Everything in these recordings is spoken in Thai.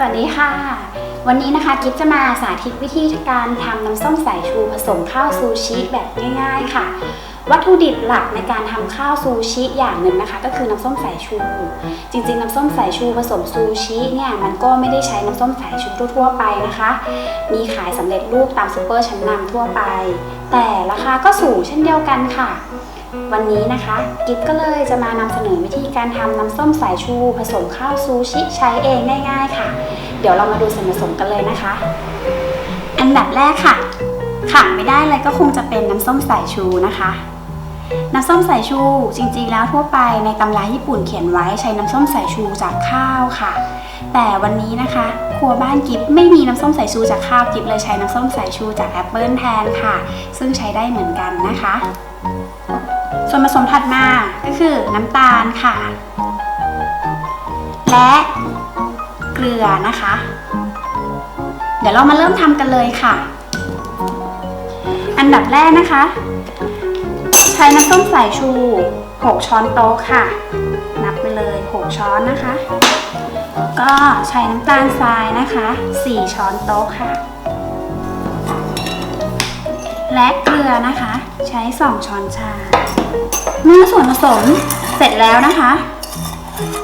สวัสดีค่ะ วันนี้นะคะกิฟจะมาสาธิตวิธีการทำน้ำส้มสายชูผสมข้าวซูชิแบบง่ายๆค่ะ วัตถุดิบหลักในการทำข้าวซูชิอย่างหนึ่งนะคะ ก็คือน้ำส้มสายชู จริงๆ น้ำส้มสายชูผสมซูชิเนี่ยมันก็ไม่ได้ใช้น้ำส้มสายชูทั่วๆไปนะคะ มีขายสำเร็จรูปตามซูเปอร์ชั้นนำทั่วไป แต่ราคาก็สูงเช่นเดียวกันค่ะ วันนี้นะคะกิฟก็เลยจะมานำเสนอวิธีการทำน้ำส้มสายชู ผสมข้าวซูชิใช้เองง่ายๆค่ะ เดี๋ยวเรามาดูส่วนผสมกันเลยนะคะ อันดับแรกค่ะขาดไม่ได้เลยก็คงจะเป็นน้ำส้มสายชูนะคะ น้ำส้มสายชูจริงๆแล้วทั่วไปในตำราญี่ปุ่นเขียนไว้ใช้น้ำส้มสายชูจากข้าวค่ะ แต่วันนี้นะคะ ครัวบ้านกิฟไม่มีน้ำส้มสายชูจากข้าวกิฟเลยใช้น้ำส้มสายชูจากแอปเปิลแทนค่ะ ซึ่งใช้ได้เหมือนกันนะคะ ส่วนผสมถัดมาก็คือน้ำตาลค่ะ และเกลือนะคะ เดี๋ยวเรามาเริ่มทำกันเลยค่ะ อันดับแรกนะคะ ใช้น้ำส้มสายชู 6 ช้อนโต๊ะค่ะ นับไปเลย 6 ช้อนนะคะ ก็ใช้น้ำตาลทรายนะคะ 4 ช้อนโต๊ะค่ะ และเกลือนะคะ ใช้ 2 ช้อนชา เมื่อส่วนผสมเสร็จแล้วนะคะ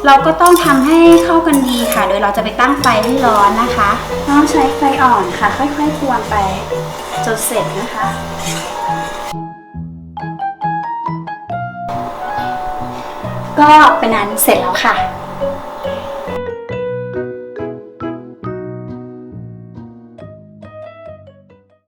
เราก็ต้องทำให้เข้ากันดีค่ะ โดยเราจะไปตั้งไฟให้ร้อนนะคะต้องใช้ไฟอ่อนค่ะ ค่อยๆกวนไปจนเสร็จนะคะ ก็เป็นนั้นเสร็จแล้วค่ะ